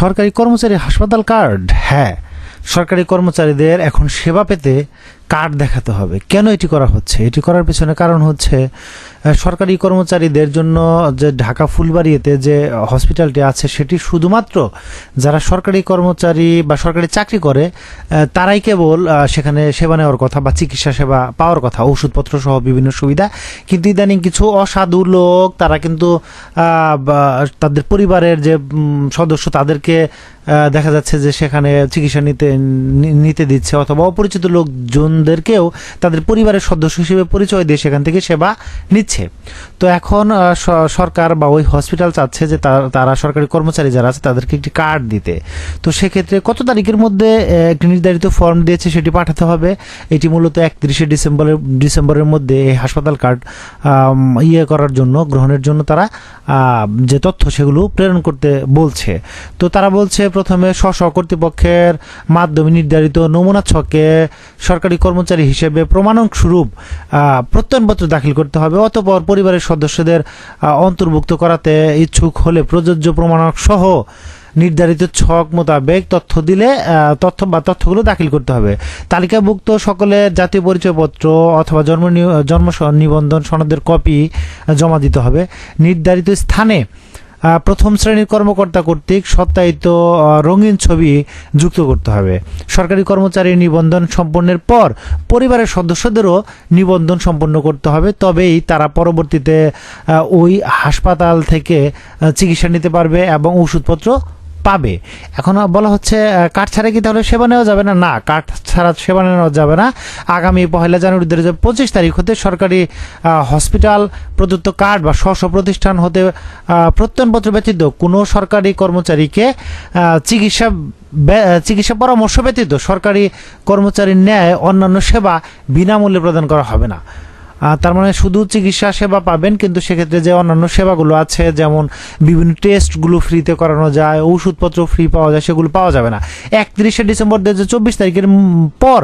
সরকারি কর্মচারী হাসপাতাল কার্ড? হ্যাঁ। সরকারি কর্মচারীদের এখন সেবা পেতে কার্ড দেখাতে হবে। কেন এটি করা হচ্ছে? এটি করার পেছনে কারণ হচ্ছে সরকারি কর্মচারীদের জন্য যে ঢাকা ফুলবাড়িতে যে হসপিটালটি আছে, সেটি শুধুমাত্র যারা সরকারি কর্মচারী বা সরকারি চাকরি করে তারাই কেবল সেখানে সেবা নেওয়ার কথা বা চিকিৎসা সেবা পাওয়ার কথা ওষুধপত্র সহ বিভিন্ন সুবিধা। কিন্তু ইদানিং কিছু অসাধু লোক, তারা কিন্তু তাদের পরিবারের যে সদস্য, তাদেরকে দেখা যাচ্ছে যে সেখানে চিকিৎসা নিতে নিতে দিচ্ছে অথবা অপরিচিত লোকজনদেরকেও তাদের পরিবারের সদস্য হিসেবে পরিচয় দিয়ে সেখান থেকে সেবা নিচ্ছে। তো এখন সরকার বা ওই হসপিটাল চাচ্ছে যে তারা সরকারি কর্মচারী যারা আছে তাদেরকে একটি কার্ড দিতে। তো সেক্ষেত্রে কত তারিখের মধ্যে একটি নির্ধারিত ফর্ম দিয়েছে সেটি পাঠাতে হবে? এটি মূলত একত্রিশে ডিসেম্বরের ডিসেম্বরের মধ্যে এই হাসপাতাল কার্ড ইয়ে করার জন্য, গ্রহণের জন্য তারা যে তথ্য সেগুলো প্রেরণ করতে বলছে। তো তারা বলছে, প্রথমে স্ব কর্তৃপক্ষের মাধ্যমে নির্ধারিত নমুনা ছকে সরকারি কর্মচারী হিসেবে প্রমাণক স্বরূপ প্রত্যয়নপত্র দাখিল করতে হবে, অতপর পরিবারের সদস্যদের অন্তর্ভুক্ত করাতে ইচ্ছুক হলে প্রযোজ্য প্রমাণক সহ নির্ধারিত ছক মোতাবেক তথ্য দিলে তথ্য বা তথ্যগুলো দাখিল করতে হবে। তালিকাভুক্ত সকলের জাতীয় পরিচয়পত্র অথবা জন্ম জন্ম নিবন্ধন সনদের কপি জমা দিতে হবে। নির্ধারিত স্থানে প্রথম শ্রেণির কর্মকর্তা কর্তৃক সত্যায়িত রঙিন ছবি যুক্ত করতে হবে। সরকারি কর্মচারী নিবন্ধন সম্পন্নের পর পরিবারের সদস্যদেরও নিবন্ধন সম্পন্ন করতে হবে। তবেই তারা পরবর্তীতে ওই হাসপাতাল থেকে চিকিৎসা নিতে পারবে এবং ওষুধপত্র পাবে। এখন বলা হচ্ছে কার্ড ছাড়া কি তাহলে সেবা নেওয়া যাবে না? না কার্ড ছাড়া সেবা নেওয়া যাবে না। আগামী পহেলা জানুয়ারি দু হাজার পঁচিশ তারিখ হতে সরকারি হসপিটাল, প্রদত্ত কার্ড বা স্ব প্রতিষ্ঠান হতে প্রত্যয়নপত্র ব্যতীত কোনো সরকারি কর্মচারীকে চিকিৎসা চিকিৎসা পরামর্শ ব্যতীত সরকারি কর্মচারীর ন্যায় অন্যান্য সেবা বিনামূল্যে প্রদান করা হবে না। তার মানে শুধু চিকিৎসা সেবা পাবেন, কিন্তু সেক্ষেত্রে যে অন্যান্য সেবাগুলো আছে, যেমন বিভিন্ন টেস্টগুলো ফ্রিতে করানো যায়, ওষুধপত্র ফ্রি পাওয়া যায়, সেগুলো পাওয়া যাবে না। একত্রিশে ডিসেম্বর দু চব্বিশ তারিখের পর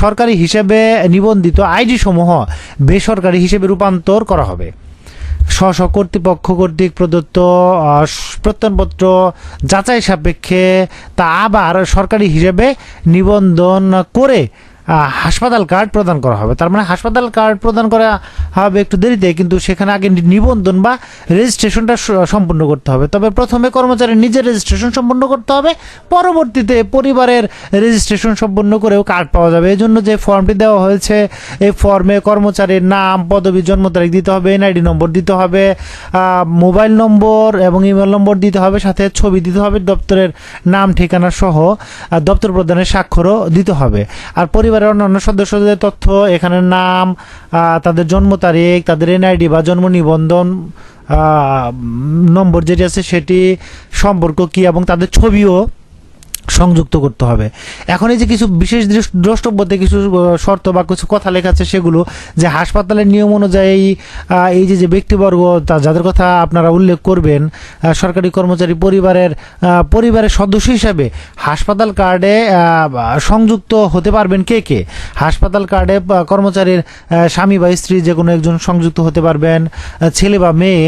সরকারি হিসেবে নিবন্ধিত আইডি সমূহ বেসরকারি হিসেবে রূপান্তর করা হবে। স্ব স্ব কর্তৃপক্ষ কর্তৃক প্রদত্ত প্রত্যয়নপত্র যাচাই সাপেক্ষে তা আবার সরকারি হিসেবে নিবন্ধন করে হাসপাতাল কার্ড প্রদান করা হবে। তার মানে হাসপাতাল কার্ড প্রদান করা হবে একটু দেরিতে, কিন্তু সেখানে আগে নিবন্ধন বা রেজিস্ট্রেশনটা সম্পূর্ণ করতে হবে। তবে প্রথমে কর্মচারী নিজের রেজিস্ট্রেশন সম্পন্ন করতে হবে, পরবর্তীতে পরিবারের রেজিস্ট্রেশন সম্পন্ন করেও কার্ড পাওয়া যাবে। এই জন্য যে ফর্মটি দেওয়া হয়েছে, এই ফর্মে কর্মচারীর নাম, পদবি, জন্ম তারিখ দিতে হবে, এনআইডি নম্বর দিতে হবে মোবাইল নম্বর এবং ইমেল নম্বর দিতে হবে, সাথে ছবি দিতে হবে, দপ্তরের নাম, ঠিকানা সহ দপ্তর প্রদানের স্বাক্ষরও দিতে হবে। আর পরিবারের অন্যান্য সদস্যদের তথ্য এখানে নাম তাদের জন্ম তারিখ, তাদের এনআইডি বা জন্ম নিবন্ধন নম্বর যেটি আছে সেটি সম্পর্ক কি এবং তাদের ছবিও সংযুক্ত করতে হবে। এখন এই যে কিছু বিশেষ দ্রষ্টব্যতে কিছু শর্ত বা কিছু কথা লেখা আছে সেগুলো, যে হাসপাতালের নিয়ম অনুযায়ী এই যে যে ব্যক্তিবর্গ যাদের কথা আপনারা উল্লেখ করবেন সরকারি কর্মচারী পরিবারের পরিবারের সদস্য হিসাবে হাসপাতাল কার্ডে সংযুক্ত হতে পারবেন কে কে? হাসপাতাল কার্ডে কর্মচারীর স্বামী বা স্ত্রী যে কোনো একজন সংযুক্ত হতে পারবেন ছেলে বা মেয়ে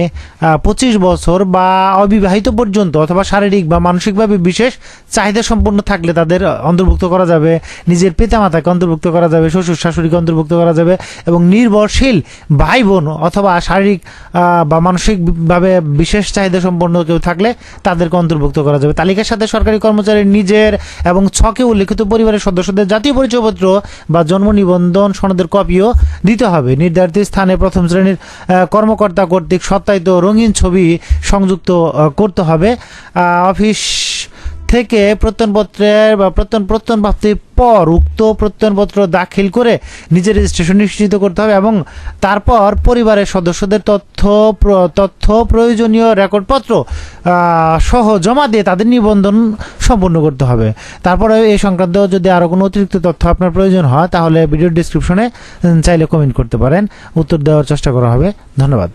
পঁচিশ বছর বা অবিবাহিত পর্যন্ত অথবা শারীরিক বা মানসিকভাবে বিশেষ চাহিদা সম্পন্ন থাকলে তাদের অন্তর্ভুক্ত করা যাবে, নিজের পিতামাতাকে অন্তর্ভুক্ত করা যাবে, শ্বশুর শাশুড়িকে অন্তর্ভুক্ত করা যাবে এবং নির্ভরশীল ভাই বোন অথবা শারীরিক বা মানসিকভাবে বিশেষ চাহিদা সম্পন্ন কেউ থাকলে তাদেরকে অন্তর্ভুক্ত করা যাবে। তালিকার সাথে সরকারি কর্মচারীর নিজের এবং ছকে উল্লেখিত পরিবারের সদস্যদের জাতীয় পরিচয়পত্র বা জন্ম নিবন্ধন সনদের কপিও দিতে হবে। নির্ধারিত স্থানে প্রথম শ্রেণির কর্মকর্তা কর্তৃক সত্যায়িত রঙিন ছবি সংযুক্ত করতে হবে। অফিস থেকে প্রত্যয়নপত্রের বা প্রত্যয়ন প্রত্যয়ন প্রাপ্তির পর উক্ত প্রত্যয়নপত্র দাখিল করে নিজের রেজিস্ট্রেশন নিশ্চিত করতে হবে এবং তারপর পরিবারের সদস্যদের তথ্য তথ্য প্রয়োজনীয় রেকর্ডপত্র সহ জমা দিয়ে তাদের নিবন্ধন সম্পূর্ণ করতে হবে। তারপরে এই সংক্রান্ত যদি আরও কোনো অতিরিক্ত তথ্য আপনার প্রয়োজন হয়, তাহলে ভিডিও ডিসক্রিপশনে চাইলে কমেন্ট করতে পারেন। উত্তর দেওয়ার চেষ্টা করা হবে। ধন্যবাদ।